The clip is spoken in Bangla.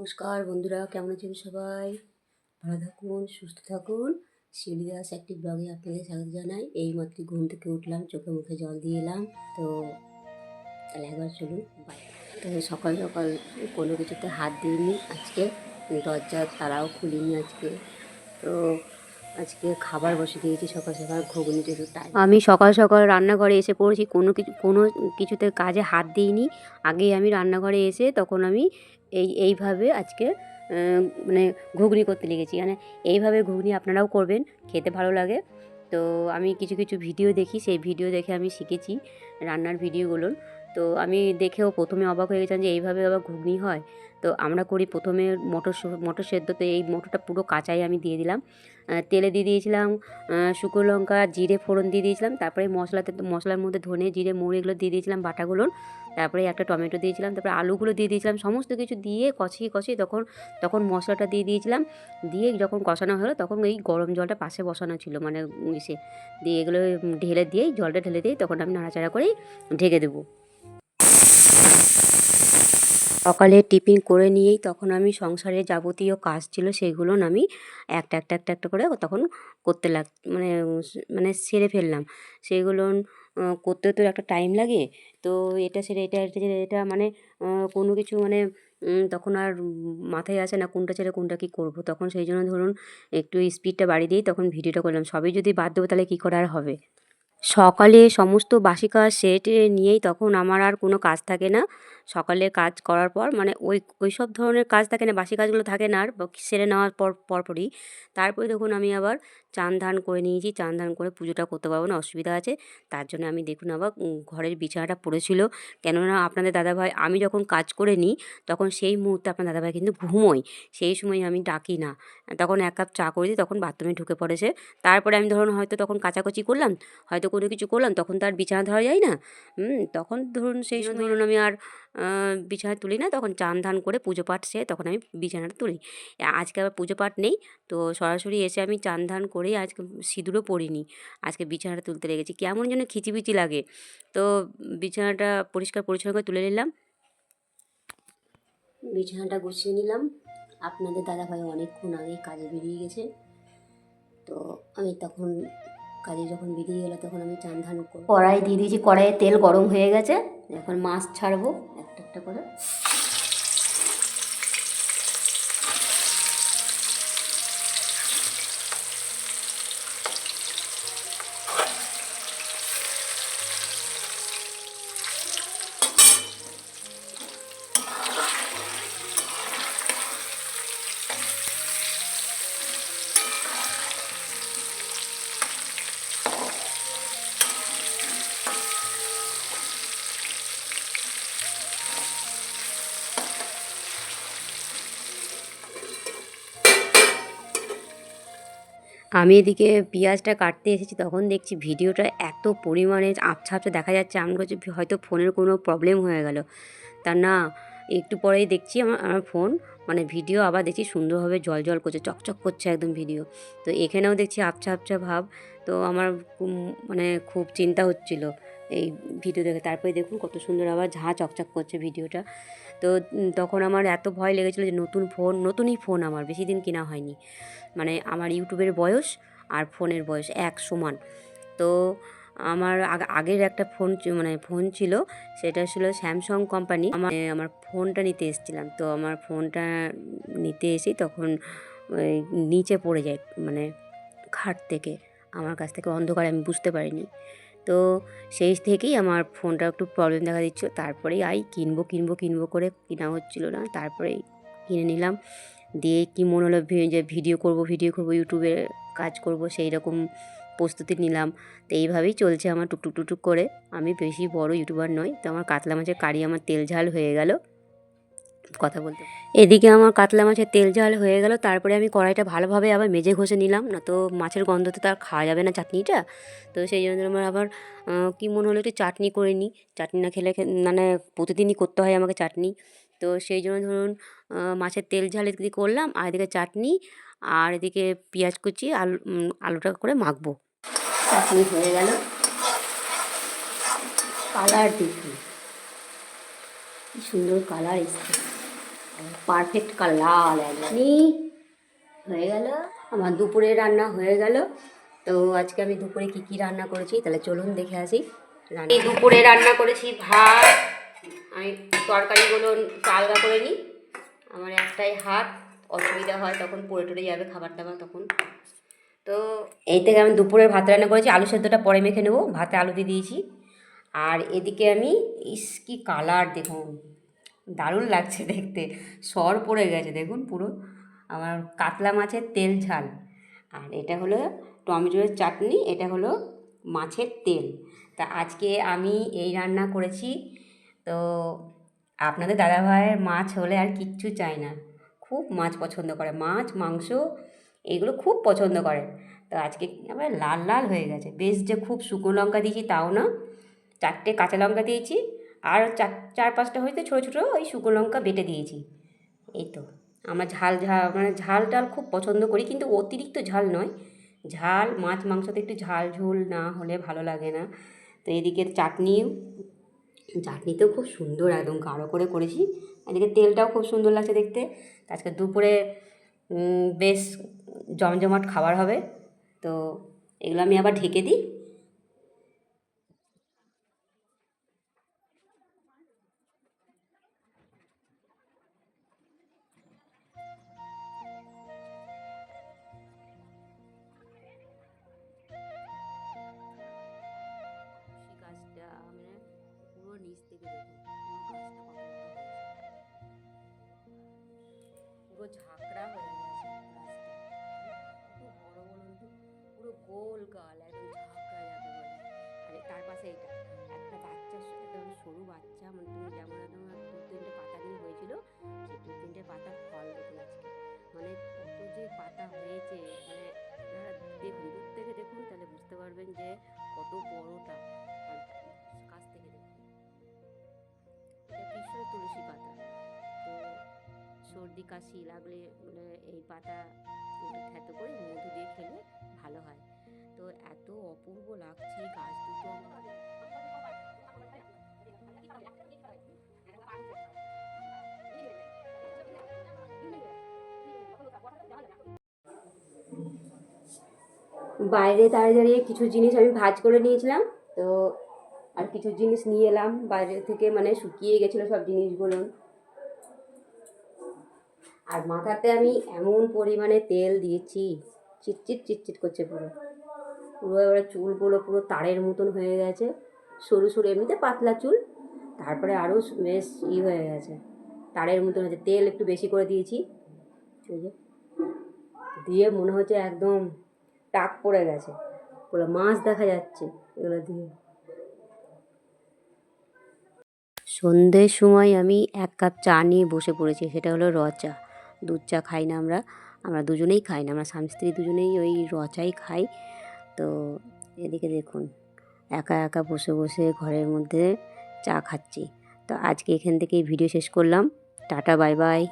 নমস্কার বন্ধুরা, কেমন আছেন সবাই? ভালো থাকুন, সুস্থ থাকুন। শিলিদাস একটি ব্লগে আপনাদের স্বাগত জানাই। এই মাত্র ঘুম থেকে উঠলাম, চোখে মুখে জল দিয়ে এলাম। তো তাহলে একবার চলুন তো সকাল সকাল কোনো কিছুতে হাত দিইনি আজকে। দরজার তারাও খুলিনি আজকে। তো আজকে খাবার বসে দিয়েছি সকাল সকাল ঘুগনিতে একটু টাইম আমি সকাল সকাল রান্নাঘরে এসে পড়েছি, কোনো কিছু, কোনো কিছুতে কাজে হাত দিইনি। আগেই আমি রান্নাঘরে এসে তখন আমি এই, এইভাবে আজকে মানে ঘুগনি করতে লেগেছি। মানে এইভাবে ঘুগনি আপনারাও করবেন, খেতে ভালো লাগে। তো আমি কিছু কিছু ভিডিও দেখি, সেই ভিডিও দেখে আমি শিখেছি রান্নার ভিডিওগুলো তো আমি দেখেও প্রথমে অবাক হয়ে গেছিলাম যে এইভাবে আবার ঘুগনি হয়। তো আমরা করি প্রথমে মটর মটর সেদ্ধতে এই মটরটা পুরো কাঁচাই আমি দিয়ে দিলাম। তেলে দিয়ে দিয়েছিলাম শুকনো লঙ্কা, জিরে ফোড়ন দিয়ে দিয়েছিলাম, তারপরে মশলাতে, মশলার মধ্যে ধনে, জিরে, মৌরি এগুলো দিয়ে দিয়েছিলাম বাটাগুলো তারপরে একটা টমেটো দিয়েছিলাম, তারপরে আলুগুলো দিয়ে দিয়েছিলাম, সমস্ত কিছু দিয়ে কষিয়ে কষিয়ে তখন তখন মশলাটা দিয়ে দিয়েছিলাম। দিয়ে যখন কষানো হলো তখন এই গরম জলটা পাশে বসানো ছিল মানে ইসে। দিয়ে এগুলো ঢেলে দিয়েই, জলটা ঢেলে দিয়েই তখন আমি নাড়াচাড়া করেই ঢেকে দেবো। সকালে টিফিন করে নিয়েই তখন আমি সংসারে যাবতীয় কাজ ছিল সেগুলো আমি একটা একটা একটা একটা করে তখন করতে লাগ মানে মানে সেরে ফেললাম। আহ, করতে তো একটা টাইম লাগে। তো এটা সেরে এটা এটা এটা মানে কোনো কিছু মানে তখন আর মাথায় আসে না কোনটা ছেড়ে কোনটা কী করব। তখন সেই জন্য ধরুন একটু স্পিডটা বাড়িয়ে দিয়েই তখন ভিডিওটা করলাম। সবই যদি বাদ দেবো তাহলে কী করে আর হবে? সকালে সমস্ত বাসি কাজ সেরে নিয়েই তখন আমার আর কোনো কাজ থাকে না। সকালে কাজ করার পর মানে ওই ওই সব ধরনের কাজ থাকে না, বাসি কাজগুলো থাকে না আর সেরে নেওয়ার পর, পরপরই। তারপরে দেখুন আমি আবার চান ধান করে নিয়েছি, চান ধান করে পুজোটা করতে পারব না, অসুবিধা আছে। তার জন্য আমি দেখুন আবার ঘরের বিছানাটা পড়েছিল। কেননা আপনাদের দাদাভাই, আমি যখন কাজ করে নিই, তখন সেই মুহূর্তে আপনার দাদাভাই কিন্তু ঘুমোই সেই সময় আমি ডাকি না। তখন এক কাপ চা করে দিই, তখন বাথরুমে ঢুকে পড়েছে। তারপরে আমি ধরুন হয়তো তখন কাচাকুচি করলাম, হয়তো কোনো কিছু করলাম তখন তো আর বিছানা ধরা যায় না। তখন ধরুন সেই সময় ধরুন আমি আর বিছানা তুলি না তখন চান ধান করে পুজো পাঠ সে তখন আমি বিছানাটা তুলি। আজকে আবার পুজো পাঠ নেই তো সরাসরি এসে আমি চান ধান করেই আজকে সিঁদুরও পরিনি। আজকে বিছানাটা তুলতে লেগেছি কেমন যেন খিচিবিচি লাগে। তো বিছানাটা পরিষ্কার পরিচ্ছন্ন করে তুলে নিলাম। বিছানাটা গুছিয়ে নিলাম। আপনাদের দাদাভাই অনেকক্ষণ আগে কাজে বেরিয়ে গেছে। তো আমি তখন কাজে যখন বেরিয়ে গেলো তখন আমি চান ধান কড়াই দিয়ে দিয়েছি, কড়াইয়ে তেল গরম হয়ে গেছে। এখন মাছ ছাড়বো, একটা একটা করে। আমি এদিকে পেঁয়াজটা কাটতে এসেছি, তখন দেখছি ভিডিওটা এত পরিমাণে আবছা আবছা দেখা যাচ্ছে। আমি বলছি হয়তো ফোনের কোনো প্রবলেম হয়ে গেল। তা না, একটু পরেই দেখছি আমার আমার ফোন মানে ভিডিও আবার দেখছি সুন্দরভাবে জল জল করছে, চকচক করছে একদম ভিডিও। তো এখানেও দেখছি আবছা আবছা ভাব। তো আমার মানে খুব চিন্তা হচ্ছিল। এই ভিডিও দেখে, তারপরে দেখুন কত সুন্দর আবার ঝাঁ চকচক করছে ভিডিওটা। তো তখন আমার এত ভয় লেগেছিলো যে নতুন ফোন, নতুনই ফোন আমার, বেশি দিন কেনা হয়নি। মানে আমার ইউটিউবের বয়স আর ফোনের বয়স এক সমান। তো, আমার আগ- আগের একটা ফোন মানে ফোন ছিল, সেটা ছিল স্যামসাং কোম্পানি। আমার আমার ফোনটা নিতে এসেছিলাম। তো আমার ফোনটা নিতে এসেই তখন নিচে পড়ে যায় মানে খাট থেকে। আমার কাছ থেকে অন্ধকারে আমি বুঝতে পারিনি। তো সেই থেকেই আমার ফোনটা একটু প্রবলেম দেখা দিচ্ছিল। তারপরেই আই কিনবো কিনবো কিনবো করে কেনা হচ্ছিল না। তারপরেই কিনে নিলাম। দিয়ে কি মনে হলো যে ভিডিও করব ভিডিও করব ইউটিউবে কাজ করব, সেই রকম প্রস্তুতি নিলাম। তো এইভাবেই চলছে আমার টুকটুক টুকটুক করে। আমি বেশি বড় ইউটিউবার নই। তো আমার কাতলা মাছের কারি, আমার তেল ঝাল হয়ে গেল। কথা বলতে এদিকে আমার কাতলা মাছের তেল ঝাল হয়ে গেল তারপরে আমি কড়াইটা ভালোভাবে আবার মেজে ঘষে নিলাম না তো মাছের গন্ধ তো আর খাওয়া যাবে না চাটনিটা। তো সেই জন্য আমার আবার কি মনে হলো একটু চাটনি করে নিই। চাটনি না খেলে মানে প্রতিদিনই করতে হয় আমাকে চাটনি। তো সেই জন্য ধরুন মাছের তেল ঝাল এদিকে করলাম আর এদিকে চাটনি আর এদিকে পেঁয়াজ কুচি আলু আলুটা করে মাখবো। চাটনি হয়ে গেল। কালার দেখুন। কি সুন্দর কালার এসছে। পারফেক্ট কালার একদমই হয়ে গেল। আমার দুপুরে রান্না হয়ে গেল। তো আজকে আমি দুপুরে কি কি রান্না করেছি, তাহলে চলুন দেখে আসি। রান্না- দুপুরে রান্না করেছি ভাত। আমি তরকারিগুলো চালগা করে নিই। আমার একটাই হাত, অসুবিধা হয় তখন পড়ে টরে যাবে খাবার দাবার তখন। তো এই থেকে আমি দুপুরের ভাত রান্না করেছি, আলু সেদ্ধটা পরে মেখে নেব। ভাতে আলু দিয়ে দিয়েছি। আর এদিকে আমি ইস কি কালার দেখুন। দারুণ লাগছে দেখতে। সর পড়ে গেছে, দেখুন পুরো। আমার কাতলা মাছের তেল ঝাল। আর এটা হলো টমেটোর চাটনি, এটা হলো মাছের তেল। তা আজকে আমি এই রান্না করেছি। তো আপনাদের দাদাভাইয়ের মাছ হলে আর কিচ্ছু চাই না। খুব মাছ পছন্দ করে। মাছ, মাংস, এগুলো খুব পছন্দ করে। তো আজকে আবার লাল লাল হয়ে গেছে। বেশ যে খুব শুকনো লঙ্কা দিয়েছি তাও না। চারটে কাঁচা লঙ্কা দিয়েছি। আর চার চার পাঁচটা হয়তো ছোটো ছোটো ওই শুকনো লঙ্কা বেটে দিয়েছি। এই তো। আমার ঝাল ঝাল মানে ঝাল টাল খুব পছন্দ করি, কিন্তু অতিরিক্ত ঝাল নয়। ঝাল, মাছ, মাংসতে একটু ঝাল ঝোল না হলে ভালো লাগে না। তো এদিকে চাটনি চাটনিতেও খুব সুন্দর একদম, গাঢ় করে করেছি। এদিকে তেলটাও খুব সুন্দর লাগছে দেখতে। তো আজকে দুপুরে বেশ জমজমাট খাবার হবে। তো এগুলো আমি আবার ঢেকে দিই। নিচ থেকে দেখুন পুরো ঝাঁকড়া হয়ে গেছে গাছটা খুব বড় বড় কিন্তু পুরো গোল গাল, একদম ঝাঁকড়া যাকে বলে। তার পাশে সর্দি, কাশি লাগলে মানে এই পাতা থেতো করে মধু দিয়ে খেলে ভালো হয়। তো এত অপূর্ব লাগছে গাছ দুটো বাইরে দাঁড়িয়ে দাঁড়িয়ে কিছু জিনিস আমি ভাজ করে নিয়েছিলাম, তো আর কিছু জিনিস নিয়ে এলাম। বাইরে থেকে মানে শুকিয়ে গেছিল সব জিনিসগুলো। আর মাথাতে আমি এমন পরিমাণে তেল দিয়েছি, চিটচিট চিটচিট করছে পুরো। পুরো এবারে চুলগুলো পুরো তারের মতন হয়ে গেছে। সরু সরু, এমনিতে পাতলা চুল। তারপরে আরও বেশ ই হয়ে গেছে, তারের মতন হয়েছে। তেল একটু বেশি করে দিয়েছি। দিয়ে মনে হচ্ছে একদম টাক পড়ে গেছে। পুরো মাছ দেখা যাচ্ছে এগুলো দিয়ে। সন্ধ্যের সময় আমি এক কাপ চা নিয়ে বসে পড়েছি, সেটা হলো র চা। দুধ চা খাই না আমরা। আমরা দুজনেই খাই না, আমরা স্বামী স্ত্রী দুজনেই ওই র চাই খাই। তো এদিকে দেখুন, একা একা বসে বসে ঘরের মধ্যে চা খাচ্ছি। তো আজকে এখান থেকেই ভিডিও শেষ করলাম। Tata bye bye